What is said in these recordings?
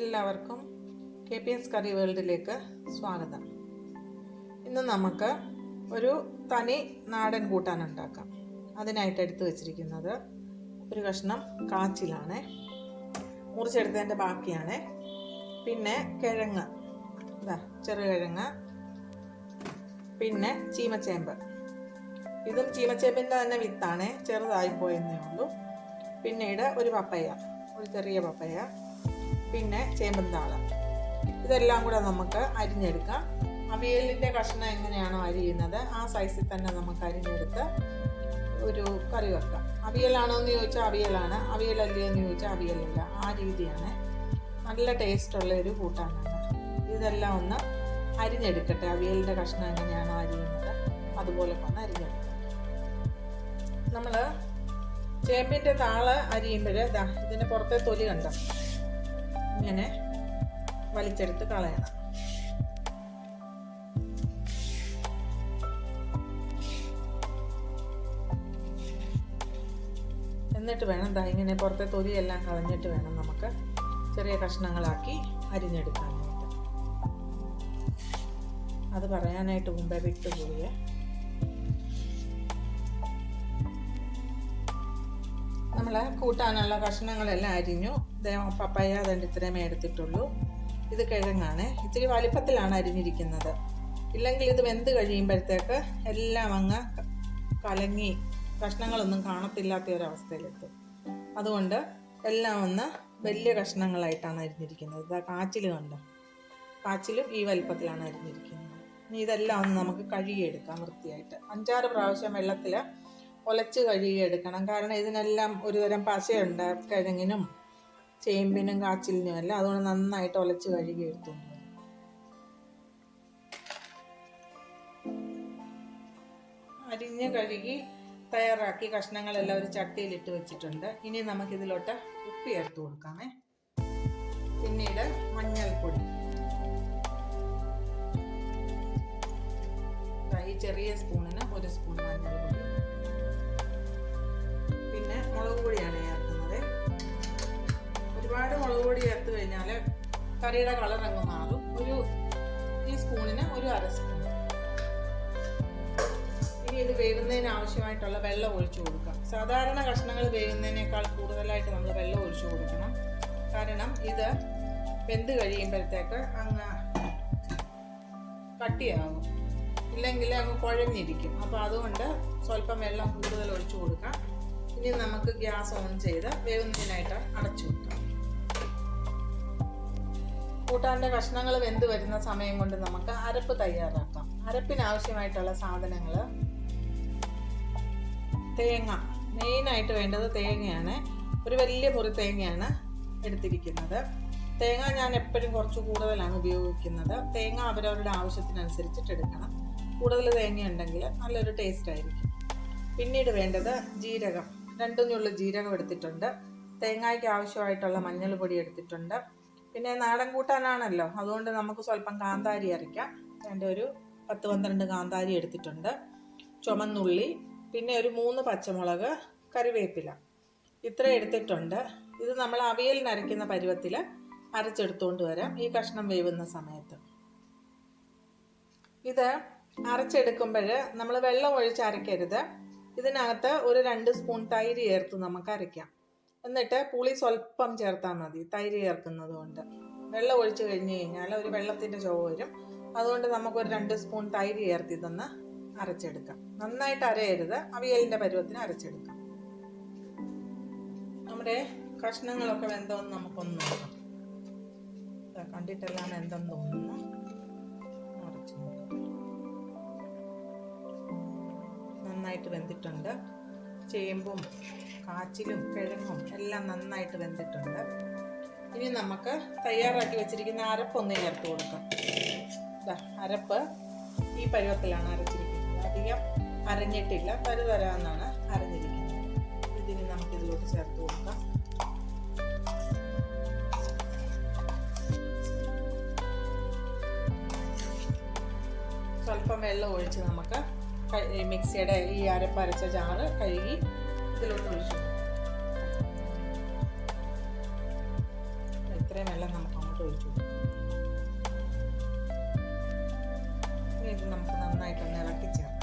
എല്ലാവർക്കും K P S കറി വേൾഡിലേക്ക് സ്വാഗതം. ഇന്ന് നമുക്ക് ഒരു തനി നാടൻ കൂട്ടാൻ ഉണ്ടാക്കാം. അതിനായിട്ട് എടുത്തു വച്ചിരിക്കുന്നത് ഒരു കഷ്ണം കാച്ചിലാണ്. മുറിച്ചെടുത്തതിന്റെ ബാക്കിയാണ്. പിന്നെ കിഴങ്ങ്. ഇതാ ചെറുകിഴങ്ങ് പിന്നെ ചീമച്ചേമ്പ്. ഇതും ചീമച്ചേമ്പിന്റെ തന്നെ വിത്താണ്. ചെറുതായി പോയെന്നേ ഉള്ളൂ. പിന്നീട് ഒരു പപ്പയ ഒരു ചെറിയ പപ്പയ. പിന്നെ ചേമ്പൻ ഇതെല്ലാം കൂടെ നമുക്ക് അരിഞ്ഞെടുക്കാം. അവിയലിന്റെ കഷ്ണം എങ്ങനെയാണോ അരിയുന്നത് ആ സൈസിൽ തന്നെ നമുക്ക് അരിഞ്ഞെടുത്ത് ഒരു കറി വെക്കാം. അവിയലാണോ എന്ന് ചോദിച്ചാൽ അവിയലാണ് അവിയലല്ലേ എന്ന് ചോദിച്ചാൽ അവിയലല്ല. ആ രീതിയാണ്. നല്ല ടേസ്റ്റുള്ള ഒരു കൂട്ടാനാണ്. ഇതെല്ലാം ഒന്ന് അരിഞ്ഞെടുക്കട്ടെ. അവിയലിന്റെ കഷ്ണം എങ്ങനെയാണോ അരിയുന്നത് അതുപോലെ ഒന്ന് അരിഞ്ഞെടുക്കാം. നമ്മൾ ചേമ്പിന്റെ താൾ അരിയുമ്പോൾ ഇതിന്റെ പുറത്തെ തൊലി കണ്ടോ? ഇങ്ങനെ വലിച്ചെടുത്ത് കളയണം. എന്നിട്ട് വേണം ദാ ഇങ്ങനെ പുറത്തെ തൊലി എല്ലാം കളഞ്ഞിട്ട് വേണം നമുക്ക് ചെറിയ കഷ്ണങ്ങളാക്കി അരിഞ്ഞെടുക്കാനായിട്ട്. അത് പറയാനായിട്ട് മുമ്പേ വിട്ടുപോയേ നമ്മൾ കൂട്ടാനുള്ള കഷ്ണങ്ങളെല്ലാം അരിഞ്ഞു. പപ്പായ അതുകൊണ്ട് ഇത്രയുമേ എടുത്തിട്ടുള്ളൂ. ഇത് കിഴങ്ങാണ്. ഇത്തിരി വലിപ്പത്തിലാണ് അരിഞ്ഞിരിക്കുന്നത്. ഇല്ലെങ്കിൽ ഇത് വെന്ത് കഴിയുമ്പോഴത്തേക്ക് എല്ലാം അങ്ങ് കലങ്ങി കഷ്ണങ്ങളൊന്നും കാണത്തില്ലാത്ത ഒരവസ്ഥയിലെത്തും അതുകൊണ്ട് എല്ലാം ഒന്ന് വലിയ കഷ്ണങ്ങളായിട്ടാണ് അരിഞ്ഞിരിക്കുന്നത്. ഇതാ കാച്ചിൽ കണ്ടോ? കാച്ചിലും ഈ വലിപ്പത്തിലാണ് അരിഞ്ഞിരിക്കുന്നത്. ഇനി ഇതെല്ലാം ഒന്ന് നമുക്ക് കഴുകിയെടുക്കാം വൃത്തിയായിട്ട്. അഞ്ചാറ് പ്രാവശ്യം വെള്ളത്തിൽ ഒലച്ച് കഴുകിയെടുക്കണം കാരണം ഇതിനെല്ലാം ഒരുതരം പശയുണ്ട്. കിഴങ്ങിനും ചേമ്പിനും കാച്ചിലിനും എല്ലാം അതുകൊണ്ട് നന്നായിട്ട് ഒലച്ച് കഴുകിയെടുത്തു അരിഞ്ഞ് കഴുകി തയ്യാറാക്കി കഷ്ണങ്ങളെല്ലാം ഒരു ചട്ടിയിലിട്ട് വെച്ചിട്ടുണ്ട്. ഇനി നമുക്കിതിലോട്ട് ഉപ്പ് ചേർത്ത് കൊടുക്കാമേ. പിന്നീട് മഞ്ഞൾപ്പൊടി. ഈ ചെറിയ സ്പൂണിന് ഒരു സ്പൂൺ മഞ്ഞൾപ്പൊടി. പിന്നെ മുളക് പൊടിയാണ് ചേർക്കുന്നത്. ഒരുപാട് മുളക് പൊടി ചേർത്ത് കഴിഞ്ഞാൽ കറിയുടെ കളർ അങ്ങ് മാറും. ഒരു ടീസ്പൂണിന് സ്പൂണിന് ഒരു അര സ്പൂൺ. ഇനി ഇത് വേവുന്നതിന് ആവശ്യമായിട്ടുള്ള വെള്ളം ഒഴിച്ചു കൊടുക്കാം. സാധാരണ കഷ്ണങ്ങൾ വേകുന്നതിനേക്കാൾ കൂടുതലായിട്ട് നമ്മൾ വെള്ളം ഒഴിച്ചു കൊടുക്കണം. കാരണം ഇത് വെന്ത് കഴിയുമ്പോഴത്തേക്ക് അങ്ങ് കട്ടിയാകും. ഇല്ലെങ്കിൽ അങ്ങ് കുഴഞ്ഞിരിക്കും. അപ്പോൾ അതുകൊണ്ട് സ്വല്പം വെള്ളം കൂടുതൽ ഒഴിച്ചു കൊടുക്കാം. ഇനി നമുക്ക് ഗ്യാസ് ഓൺ ചെയ്ത് വേവുന്നതിനായിട്ട് അടച്ചു വെക്കാം. കൂട്ടാന്റെ കഷ്ണങ്ങൾ വെന്ത് വരുന്ന സമയം കൊണ്ട് നമുക്ക് അരപ്പ് തയ്യാറാക്കാം. അരപ്പിനാവശ്യമായിട്ടുള്ള സാധനങ്ങൾ. തേങ്ങ. മെയിനായിട്ട് വേണ്ടത് തേങ്ങയാണ്. ഒരു വലിയ മുറി തേങ്ങയാണ് എടുത്തിരിക്കുന്നത്. തേങ്ങ ഞാൻ എപ്പോഴും കുറച്ച് കൂടുതലാണ് ഉപയോഗിക്കുന്നത്. തേങ്ങ അവരവരുടെ ആവശ്യത്തിനനുസരിച്ചിട്ട് എടുക്കണം. കൂടുതൽ തേങ്ങ ഉണ്ടെങ്കിൽ നല്ലൊരു ടേസ്റ്റ് ആയിരിക്കും. പിന്നീട് വേണ്ടത് ജീരകം. രണ്ടു ജീരകം എടുത്തിട്ടുണ്ട്. തേങ്ങയ്ക്ക് ആവശ്യമായിട്ടുള്ള മഞ്ഞൾ പൊടി എടുത്തിട്ടുണ്ട്. പിന്നെ നാടൻ കൂട്ടാനാണല്ലോ. അതുകൊണ്ട് നമുക്ക് സ്വല്പം കാന്താരി അരയ്ക്കാം. എന്റെ ഒരു പത്ത് പന്ത്രണ്ട് കാന്താരി എടുത്തിട്ടുണ്ട്. ചുമന്നുള്ളി പിന്നെ ഒരു മൂന്ന് പച്ചമുളക് കറിവേപ്പില. ഇത്ര എടുത്തിട്ടുണ്ട്. ഇത് നമ്മൾ അവിയലിന് അരയ്ക്കുന്ന പരുവത്തിൽ അരച്ചെടുത്തുകൊണ്ട് വരാം. ഈ കഷ്ണം വേവുന്ന സമയത്ത്. ഇത് അരച്ചെടുക്കുമ്പോൾ നമ്മൾ വെള്ളം ഒഴിച്ച് അരയ്ക്കരുത്. ഇതിനകത്ത് ഒരു രണ്ട് സ്പൂൺ തൈര് ചേർത്ത് നമുക്ക് അരയ്ക്കാം. എന്നിട്ട് പുളി സ്വല്പം ചേർത്താൽ മതി തൈര് ചേർക്കുന്നത് കൊണ്ട്. വെള്ളം ഒഴിച്ചു കഴിഞ്ഞ് കഴിഞ്ഞാൽ ഒരു വെള്ളത്തിന്റെ ചുവ വരും. അതുകൊണ്ട് നമുക്കൊരു രണ്ട് സ്പൂൺ തൈര് ചേർത്ത് ഇതൊന്ന് അരച്ചെടുക്കാം. നന്നായിട്ട് അരയരുത് അവിയലിന്റെ പരുവത്തിന് അരച്ചെടുക്കാം. നമ്മുടെ കഷ്ണങ്ങളൊക്കെ വെന്തോന്ന് നമുക്കൊന്ന് നോക്കാം. കണ്ടിട്ടെല്ലാം എന്തെന്ന് തോന്നുന്നു. നന്നായിട്ട് വെന്തിട്ടുണ്ട്. ചേമ്പും കാച്ചിലും കിഴങ്ങും എല്ലാം നന്നായിട്ട് വെന്തിട്ടുണ്ട്. ഇനി നമുക്ക് തയ്യാറാക്കി വെച്ചിരിക്കുന്ന അരപ്പൊന്ന് ചേർത്ത് കൊടുക്കാം. അരപ്പ് ഈ പരുവത്തിലാണ് അരച്ചിരിക്കുന്നത്. അധികം അരഞ്ഞിട്ടില്ല തരുതരാന്നാണ് അരഞ്ഞിരിക്കുന്നത്. ഇതിന് നമുക്ക് ഇതിലോട്ട് ചേർത്ത് കൊടുക്കാം. സ്വല്പം വെള്ളം ഒഴിച്ച് നമുക്ക് മിക്സിയുടെ ഈ അരപ്പരച്ച ചാറ് കഴുകി ഇതിലോട്ട് ഒഴിച്ചു. ഇത്രയും വെള്ളം നമുക്ക് അങ്ങോട്ട് ഒഴിച്ചു ഇത് നമുക്ക് നന്നായിട്ടൊന്ന് ഇളക്കി ചേർക്കാം.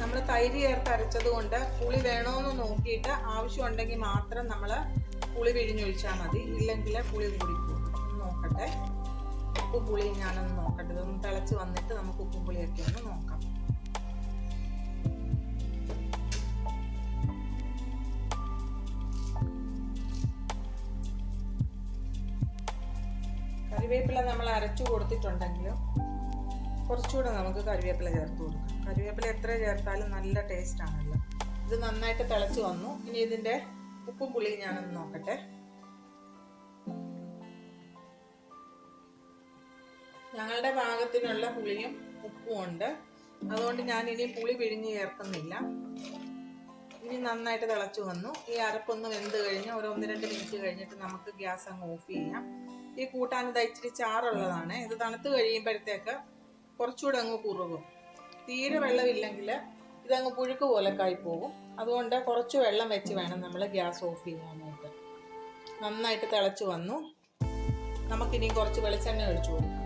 നമ്മൾ തൈര് ചേർത്ത് അരച്ചത് കൊണ്ട് പുളി വേണോന്ന് നോക്കിയിട്ട് ആവശ്യമുണ്ടെങ്കിൽ മാത്രം നമ്മൾ പുളി പിഴിഞ്ഞൊഴിച്ചാൽ മതി. ഇല്ലെങ്കിൽ പുളി നോക്കട്ടെ ഉപ്പും പുളിയും ഞാനൊന്ന് നോക്കട്ടെ. ഇതൊന്ന് തിളച്ച് വന്നിട്ട് നമുക്ക് ഉപ്പും പുളിയൊക്കെ ഒന്ന് നോക്കാം. കറിവേപ്പില നമ്മൾ അരച്ചു കൊടുത്തിട്ടുണ്ടെങ്കിലും കുറച്ചുകൂടെ നമുക്ക് കറിവേപ്പില ചേർത്ത് കൊടുക്കാം. കറിവേപ്പില എത്ര ചേർത്താലും നല്ല ടേസ്റ്റ് ആണല്ലോ. ഇത് നന്നായിട്ട് തിളച്ച് വന്നു. ഇനി ഇതിന്റെ ഉപ്പും പുളിയും ഞാനൊന്ന് നോക്കട്ടെ. ഞങ്ങളുടെ പാകത്തിനുള്ള പുളിയും ഉപ്പും ഉണ്ട്. അതുകൊണ്ട് ഞാൻ ഇനി പുളി പിഴിഞ്ഞ് ചേർക്കുന്നില്ല. ഇനി നന്നായിട്ട് തിളച്ചു വന്നു. ഈ അരപ്പൊന്ന് വെന്ത് കഴിഞ്ഞ് ഒരു ഒന്ന് രണ്ട് മിനിറ്റ് കഴിഞ്ഞിട്ട് നമുക്ക് ഗ്യാസ് അങ്ങ് ഓഫ് ചെയ്യാം. ഈ കൂട്ടാൻ ഇത് ഇച്ചിരി ചാറുള്ളതാണ്. ഇത് തണുത്ത് കഴിയുമ്പോഴത്തേക്ക് കുറച്ചുകൂടെ അങ്ങ് കുറുകും. തീരെ വെള്ളമില്ലെങ്കിൽ ഇതങ്ങ് പുഴുക്ക് പോലെ പോകും. അതുകൊണ്ട് കുറച്ച് വെള്ളം വെച്ച് വേണം നമ്മൾ ഗ്യാസ് ഓഫ് ചെയ്യാനായിട്ട്. നന്നായിട്ട് തിളച്ചു വന്നു. നമുക്കിനി കുറച്ച് വെളിച്ചെണ്ണ ഒഴിച്ചു കൊടുക്കാം.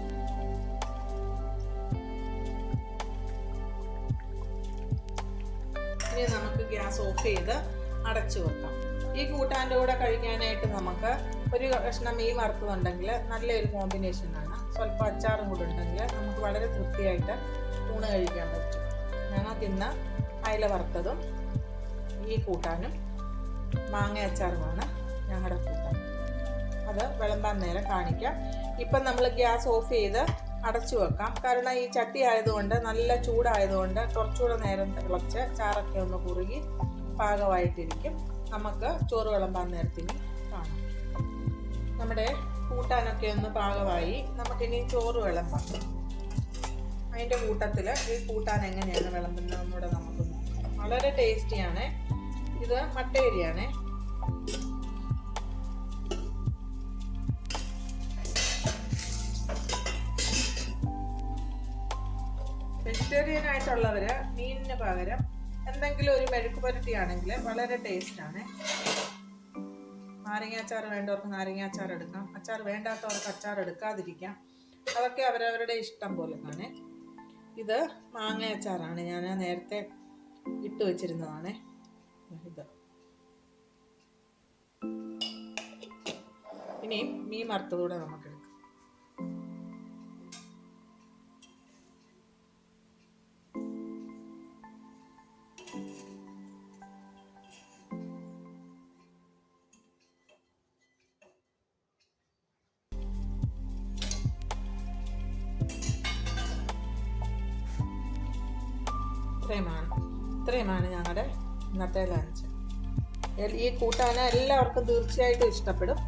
ഇനി നമുക്ക് ഗ്യാസ് ഓഫ് ചെയ്ത് അടച്ചു വെക്കാം. ഈ കൂട്ടാന്റെ കൂടെ കഴിക്കാനായിട്ട് നമുക്ക് ഒരു കഷ്ണം മീൻ വറുത്തതുണ്ടെങ്കിൽ നല്ലൊരു കോമ്പിനേഷനാണ് സ്വല്പം അച്ചാറും കൂടെ ഉണ്ടെങ്കിൽ നമുക്ക് വളരെ തൃപ്തിയായിട്ട് ഊണ് കഴിക്കാൻ പറ്റും. ഞങ്ങൾക്ക് ഇന്ന് അയല വറുത്തതും ഈ കൂട്ടാനും മാങ്ങ അച്ചാറുമാണ് ഞങ്ങളുടെ കൂട്ടാൻ. അത് വിളമ്പാൻ നേരം കാണിക്കാം. ഇപ്പം നമ്മൾ ഗ്യാസ് ഓഫ് ചെയ്ത് അടച്ചു വെക്കാം. കാരണം ഈ ചട്ടി ആയതുകൊണ്ട് നല്ല ചൂടായതുകൊണ്ട് കുറച്ചുകൂടെ നേരം തിളച്ച് ചാറൊക്കെ ഒന്ന് കുറുകി പാകമായിട്ടിരിക്കും. നമുക്ക് ചോറ് വിളമ്പാൻ നേരത്തിന് കാണാം. നമ്മുടെ കൂട്ടാനൊക്കെ ഒന്ന് പാകമായി. നമുക്കിനി ചോറ് വിളമ്പാം. അതിന്റെ കൂട്ടത്തിൽ ഈ കൂട്ടാൻ എങ്ങനെയാണ് വിളമ്പുന്നതെന്നൂടെ നമുക്ക് നോക്കാം. വളരെ ടേസ്റ്റിയാണ്. ഇത് മട്ടേരിയാണ് വെജിറ്റേറിയൻ ആയിട്ടുള്ളവർ മീനിന് പകരം എന്തെങ്കിലും ഒരു മെഴുക്ക് പുരട്ടിയാണെങ്കിൽ വളരെ ടേസ്റ്റാണ്. നാരങ്ങാച്ചാർ വേണ്ടവർക്ക് നാരങ്ങാച്ചാർ എടുക്കാം. അച്ചാർ വേണ്ടാത്തവർക്ക് അച്ചാർ എടുക്കാതിരിക്കാം. അതൊക്കെ അവരവരുടെ ഇഷ്ടം പോലെ തന്നെ ഇത് മാങ്ങ അച്ചാറാണ് ഞാൻ നേരത്തെ ഇട്ട് വെച്ചിരുന്നതാണ്. ഇത്. ഇനി മീൻ വറുത്തതൂടെ നമുക്ക് ഇത്രയുമാണ്. ഇത്രയുമാണ് ഞങ്ങളുടെ ഇന്നത്തെ ലഞ്ച് ഈ കൂട്ടാന എല്ലാവർക്കും തീർച്ചയായിട്ടും ഇഷ്ടപ്പെടും.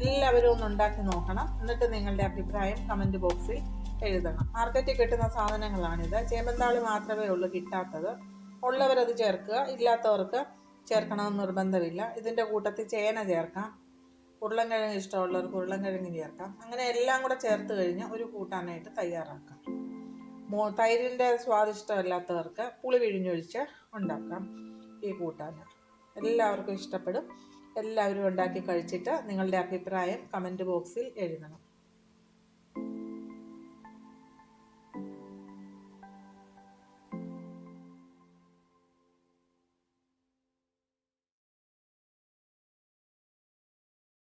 എല്ലാവരും ഒന്ന് ഉണ്ടാക്കി നോക്കണം. എന്നിട്ട് നിങ്ങളുടെ അഭിപ്രായം കമന്റ് ബോക്സിൽ എഴുതണം. മാർക്കറ്റിൽ കിട്ടുന്ന സാധനങ്ങളാണിത്. ചേമ്പന്താളി മാത്രമേ ഉള്ളൂ കിട്ടാത്തത്. ഉള്ളവരത് ചേർക്കുക. ഇല്ലാത്തവർക്ക് ചേർക്കണമെന്ന് നിർബന്ധമില്ല. ഇതിന്റെ കൂട്ടത്തിൽ ചേന ചേർക്കാം. ഉരുളൻകിഴങ്ങ് ഇഷ്ടമുള്ളവർക്ക് ഉരുളൻകിഴങ്ങ് ചേർക്കാം. അങ്ങനെ എല്ലാം കൂടെ ചേർത്ത് കഴിഞ്ഞ് ഒരു കൂട്ടാനായിട്ട് തയ്യാറാക്കാം. മോ തൈരിന്റെ സ്വാദിഷ്ടമല്ലാത്തവർക്ക് പുളി പിഴിഞ്ഞൊഴിച്ച് ഉണ്ടാക്കാം ഈ കൂട്ടാന. എല്ലാവർക്കും ഇഷ്ടപ്പെടും. എല്ലാവരും ഉണ്ടാക്കി കഴിച്ചിട്ട് നിങ്ങളുടെ അഭിപ്രായം കമന്റ് ബോക്സിൽ എഴുതണം.